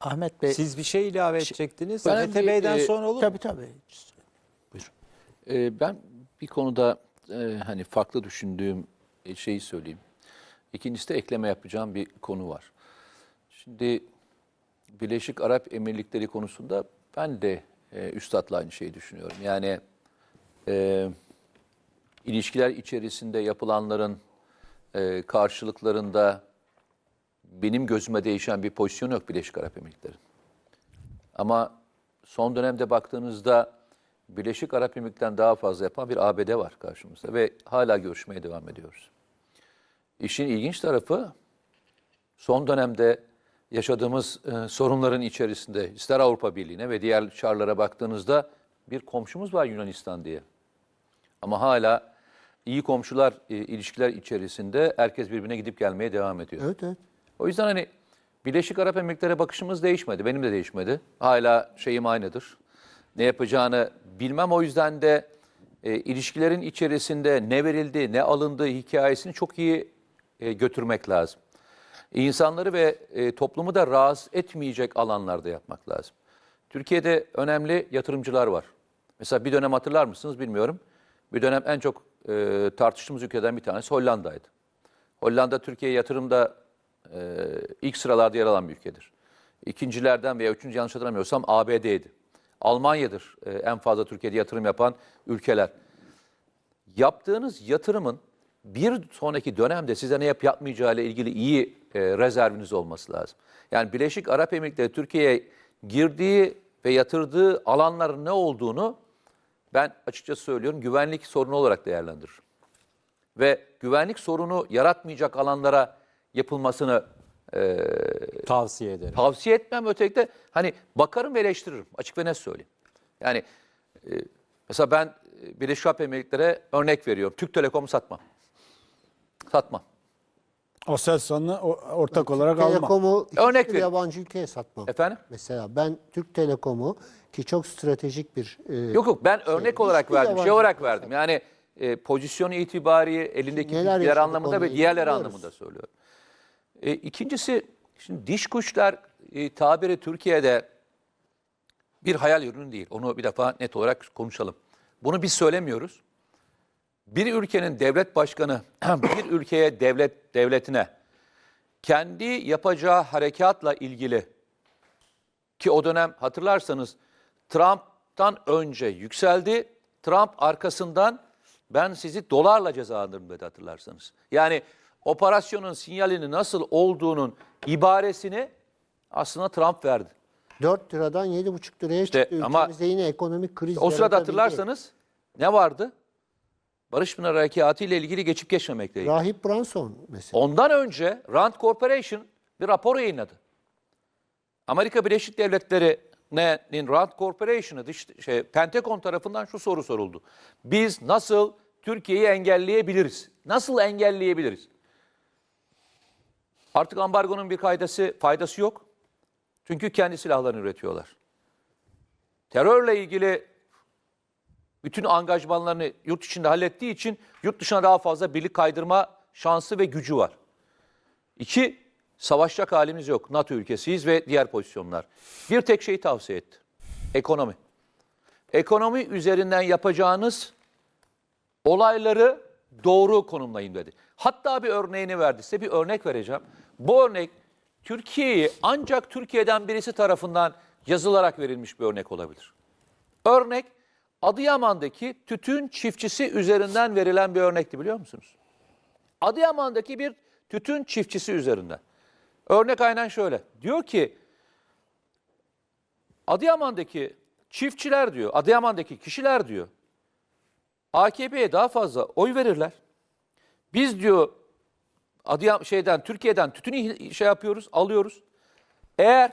Ahmet Bey. Siz bir şey ilave edecektiniz. Ben Mete bir, Bey'den e, sonra olur mu? Tabii tabii. Ee, ben bir konuda e, hani farklı düşündüğüm e, şeyi söyleyeyim. İkincisi de ekleme yapacağım bir konu var. Şimdi Birleşik Arap Emirlikleri konusunda ben de e, üstadla aynı şeyi düşünüyorum. Yani e, ilişkiler içerisinde yapılanların e, karşılıklarında benim gözüme değişen bir pozisyon yok Birleşik Arap Emirlikleri'nin. Ama son dönemde baktığınızda Birleşik Arap Emirlikleri'nden daha fazla yapan bir ABD var karşımızda ve hala görüşmeye devam ediyoruz. İşin ilginç tarafı son dönemde yaşadığımız e, sorunların içerisinde ister Avrupa Birliği'ne ve diğer çarlara baktığınızda bir komşumuz var Yunanistan diye. Ama hala iyi komşular e, ilişkiler içerisinde herkes birbirine gidip gelmeye devam ediyor. Evet evet. O yüzden hani Birleşik Arap Emirlikleri'ne bakışımız değişmedi. Benim de değişmedi. Hala şeyim aynıdır. Ne yapacağını bilmem. O yüzden de e, ilişkilerin içerisinde ne verildi, ne alındı hikayesini çok iyi e, götürmek lazım. İnsanları ve e, toplumu da rahatsız etmeyecek alanlarda yapmak lazım. Türkiye'de önemli yatırımcılar var. Mesela bir dönem hatırlar mısınız bilmiyorum. Bir dönem en çok e, tartıştığımız ülkeden bir tanesi Hollanda'ydı. Hollanda Türkiye yatırımda e, ilk sıralarda yer alan bir ülkedir. İkincilerden veya üçüncü yanlış hatırlamıyorsam ABD'ydi. Almanya'dır e, en fazla Türkiye'de yatırım yapan ülkeler. Yaptığınız yatırımın bir sonraki dönemde size ne yap yapmayacağı ile ilgili iyi e, rezerviniz olması lazım. Yani Birleşik Arap Emirlikleri Türkiye'ye girdiği ve yatırdığı alanların ne olduğunu ben açıkçası söylüyorum güvenlik sorunu olarak değerlendiririm ve güvenlik sorunu yaratmayacak alanlara yapılmasını e, Tavsiye ederim. tavsiye etmem. Ötelikle hani bakarım ve eleştiririm. Açık ve net söyleyeyim. Yani e, mesela ben e, Birleşik Arap Emirlikleri'ne örnek veriyorum. Türk Telekom'u satmam. Satmam. O- ortak olarak alma. Telekom'u Örnek hiçbir verin. yabancı ülkeye satmam. Efendim? Mesela ben Türk Telekom'u ki çok stratejik bir e, Yok yok ben örnek hiçbir olarak verdim. Şey olarak verdim. Yani e, pozisyonu itibariyle elindeki Neler bilgiler anlamında ve diğerler anlamında söylüyorum. E, ikincisi şimdi diş kuşlar e, tabiri Türkiye'de bir hayal ürünü değil. Onu bir defa net olarak konuşalım. Bunu biz söylemiyoruz. Bir ülkenin devlet başkanı bir ülkeye devlet devletine kendi yapacağı harekatla ilgili ki o dönem hatırlarsanız Trump'tan önce yükseldi. Trump arkasından ben sizi dolarla cezalandırırım dedi hatırlarsanız. Yani operasyonun sinyalini nasıl olduğunun ibaresini aslında Trump verdi. 4 liradan 7,5 liraya İşte çıktı. ama Ülkemizde yine ekonomik kriz O sırada hatırlarsanız ne vardı? Barış Pınar Harekatı ile ilgili geçip geçmemekle ilgili. Rahip Branson mesela. Ondan önce Rand Corporation bir rapor yayınladı. Amerika Birleşik Devletleri'nin Rand Corporation'ı şey, Pentagon tarafından şu soru soruldu. Biz nasıl Türkiye'yi engelleyebiliriz? Nasıl engelleyebiliriz? Artık ambargonun bir kaydası, faydası yok. Çünkü kendi silahlarını üretiyorlar. Terörle ilgili bütün angajmanlarını yurt içinde hallettiği için yurt dışına daha fazla birlik kaydırma şansı ve gücü var. İki, savaşacak halimiz yok. NATO ülkesiyiz ve diğer pozisyonlar. Bir tek şeyi tavsiye etti. Ekonomi. Ekonomi üzerinden yapacağınız olayları doğru konumlayın dedi. Hatta bir örneğini verdi. Size bir örnek vereceğim. Bu örnek Türkiye'yi ancak Türkiye'den birisi tarafından yazılarak verilmiş bir örnek olabilir. Örnek Adıyaman'daki tütün çiftçisi üzerinden verilen bir örnekti biliyor musunuz? Adıyaman'daki bir tütün çiftçisi üzerinden. Örnek aynen şöyle. Diyor ki Adıyaman'daki çiftçiler diyor, Adıyaman'daki kişiler diyor AKP'ye daha fazla oy verirler. Biz diyor Adıyaman şeyden Türkiye'den tütün ih- şey yapıyoruz, alıyoruz. Eğer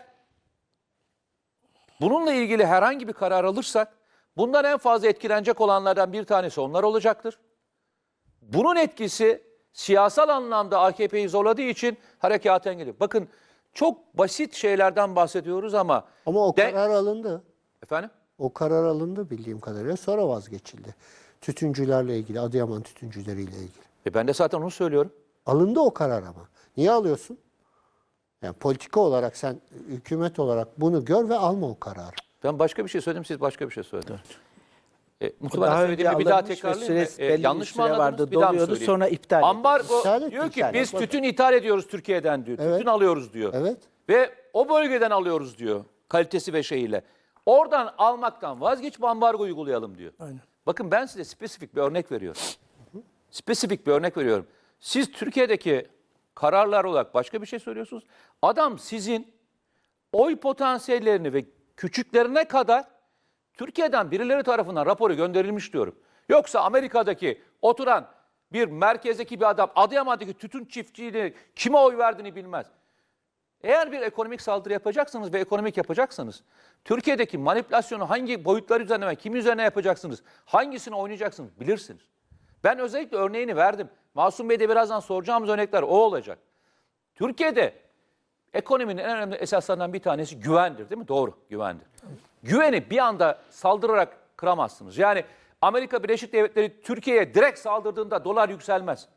bununla ilgili herhangi bir karar alırsak bundan en fazla etkilenecek olanlardan bir tanesi onlar olacaktır. Bunun etkisi siyasal anlamda AKP'yi zorladığı için harekata engelliyor. Bakın çok basit şeylerden bahsediyoruz ama Ama o De- karar alındı. efendim O karar alındı bildiğim kadarıyla sonra vazgeçildi. Tütüncülerle ilgili, Adıyaman tütüncüleriyle ilgili. E ben de zaten onu söylüyorum. Alındı o karar ama. Niye alıyorsun? Yani politika olarak sen hükümet olarak bunu gör ve alma o kararı. Ben başka bir şey söyledim, siz başka bir şey söylediniz. E, muhtemelen Daha önce söylediğimi bir daha tekrarlayayım. mı? süresi E, yanlış mı süre anladınız? vardı, bir daha mı doluyordu, söyleyeyim? sonra iptal. Ambargo İptal diyor ki iptal biz etti. tütün ithal ediyoruz Türkiye'den diyor. Evet. Tütün alıyoruz diyor. Evet. Ve o bölgeden alıyoruz diyor. Kalitesi ve şeyiyle. Oradan almaktan vazgeç bu ambargo uygulayalım diyor. Aynen. Bakın ben size spesifik bir örnek veriyorum. Spesifik bir örnek veriyorum. Siz Türkiye'deki kararlar olarak başka bir şey söylüyorsunuz. Adam sizin oy potansiyellerini ve küçüklerine kadar Türkiye'den birileri tarafından raporu gönderilmiş diyorum. Yoksa Amerika'daki oturan bir merkezdeki bir adam Adıyaman'daki tütün çiftçiliğini kime oy verdiğini bilmez. Eğer bir ekonomik saldırı yapacaksanız ve ekonomik yapacaksanız Türkiye'deki manipülasyonu hangi boyutlar üzerine ve kim üzerine yapacaksınız, hangisini oynayacaksınız bilirsiniz. Ben özellikle örneğini verdim. Masum Bey de birazdan soracağımız örnekler o olacak. Türkiye'de ekonominin en önemli esaslarından bir tanesi güvendir değil mi? Doğru, güvendir. Güveni bir anda saldırarak kıramazsınız. Yani Amerika Birleşik Devletleri Türkiye'ye direkt saldırdığında dolar yükselmez.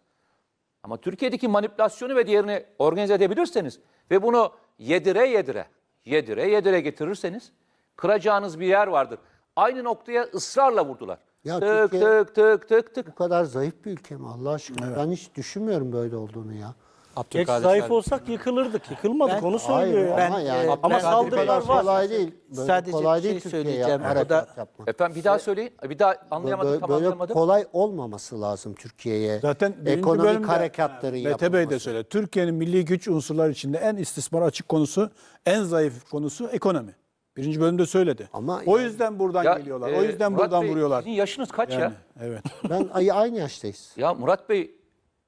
Ama Türkiye'deki manipülasyonu ve diğerini organize edebilirseniz ve bunu yedire yedire, yedire yedire getirirseniz kıracağınız bir yer vardır. Aynı noktaya ısrarla vurdular. Ya tık, Türkiye- tık tık tık tık. Bu kadar zayıf bir ülke mi Allah aşkına? Ben hiç düşünmüyorum böyle olduğunu ya. Geç Abdülkadir zayıf Selvi. olsak yıkılırdık. Yıkılmadık onu söylüyor ya. ama Ben, yani e, ama ben- saldırılar bu kadar var. kolay değil. Böyle Sadece kolay bir değil şey Türkiye'ye söyleyeceğim. harekat O da- yapmak. Efendim bir daha söyleyin. Bir daha anlayamadım, Böyle, tam böyle anlayamadım. kolay olmaması lazım Türkiye'ye. Zaten birinci ekonomik bölümde harekatları Mete Bey de yapılması. söyledi. Türkiye'nin milli güç unsurları içinde en istismar açık konusu, en zayıf konusu ekonomi. Birinci bölümde söyledi. Ama o yani- yüzden buradan Ya, geliyorlar. e, o yüzden Murat buradan Bey, vuruyorlar. Sizin yaşınız kaç ya? Yani, evet. Ben ay- aynı yaştayız. Ya Murat Bey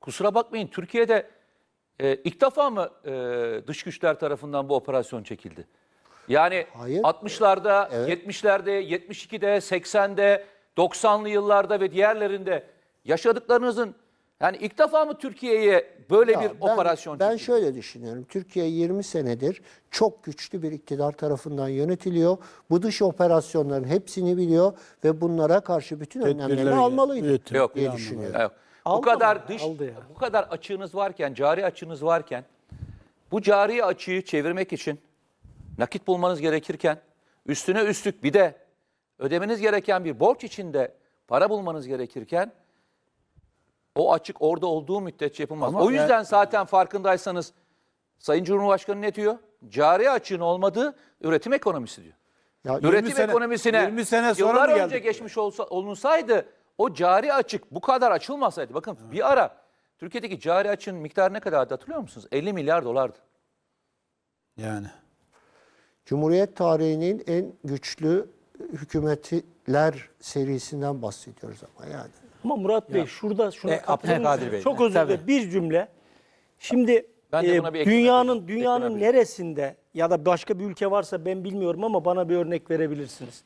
kusura bakmayın Türkiye'de e, ilk defa mı e, dış güçler tarafından bu operasyon çekildi? Yani Hayır. 60'larda, Evet. 70'lerde, 72'de, 80'de, 90'lı yıllarda ve diğerlerinde yaşadıklarınızın yani ilk defa mı Türkiye'ye böyle Ya bir ben, operasyon Ben şöyle düşünüyorum. Türkiye 20 senedir çok güçlü bir iktidar tarafından yönetiliyor. Bu dış operasyonların hepsini biliyor ve bunlara karşı bütün Tedbirleri almalıydı üretim. Yok. diye Yok. düşünüyorum. Yok. Bu kadar ama, dış aldı ya. bu kadar açığınız varken, cari açığınız varken bu cari açığı çevirmek için nakit bulmanız gerekirken üstüne üstlük bir de ödemeniz gereken bir borç içinde para bulmanız gerekirken o açık orada olduğu müddetçe yapılmaz. Ama o yani- yüzden zaten farkındaysanız Sayın Cumhurbaşkanı ne diyor? Cari açığın olmadığı üretim ekonomisi diyor. Ya Üretim sene- ekonomisine 20 sene sonra yıllar önce geçmiş olsa, olunsaydı o cari açık bu kadar açılmasaydı. Bakın bir ara Türkiye'deki cari açığın miktarı ne kadardı hatırlıyor musunuz? 50 milyar dolardı. Yani. Cumhuriyet tarihinin en güçlü hükümetler serisinden bahsediyoruz ama yani. Ama Murat Bey şurada şuna E, katılır Abdülkadir? Bey. Çok özür dilerim. Bir cümle. Şimdi Ben de e, buna bir ekleme dünyanın yapayım. dünyanın Ekleme neresinde ya da başka bir ülke varsa ben bilmiyorum ama bana bir örnek verebilirsiniz.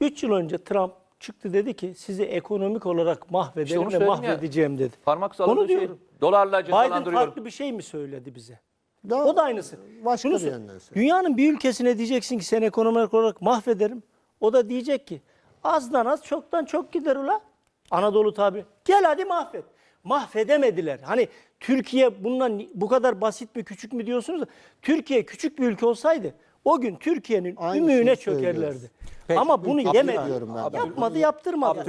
3 yıl önce Trump çıktı dedi ki sizi ekonomik olarak mahvederim onu ve söyledim ya. mahvedeceğim dedi. Parmak Onu salladığı şey diyorum. dolarla Biden cezalandırıyorum. farklı bir şey mi söyledi bize? Daha O da aynısı. Başka Şunu bir sor- yönden söylüyor. Dünyanın bir ülkesine diyeceksin ki seni ekonomik olarak mahvederim. O da diyecek ki azdan az çoktan çok gider ula. Anadolu tabi. Gel hadi mahvet. Mahvedemediler. Hani Türkiye bundan bu kadar basit mi küçük mü diyorsunuz da Türkiye küçük bir ülke olsaydı o gün Türkiye'nin Aynı ümüğüne söylüyoruz. çökerlerdi. Peki, Ama bunu yemedi. Yapmadı yaptırmadı.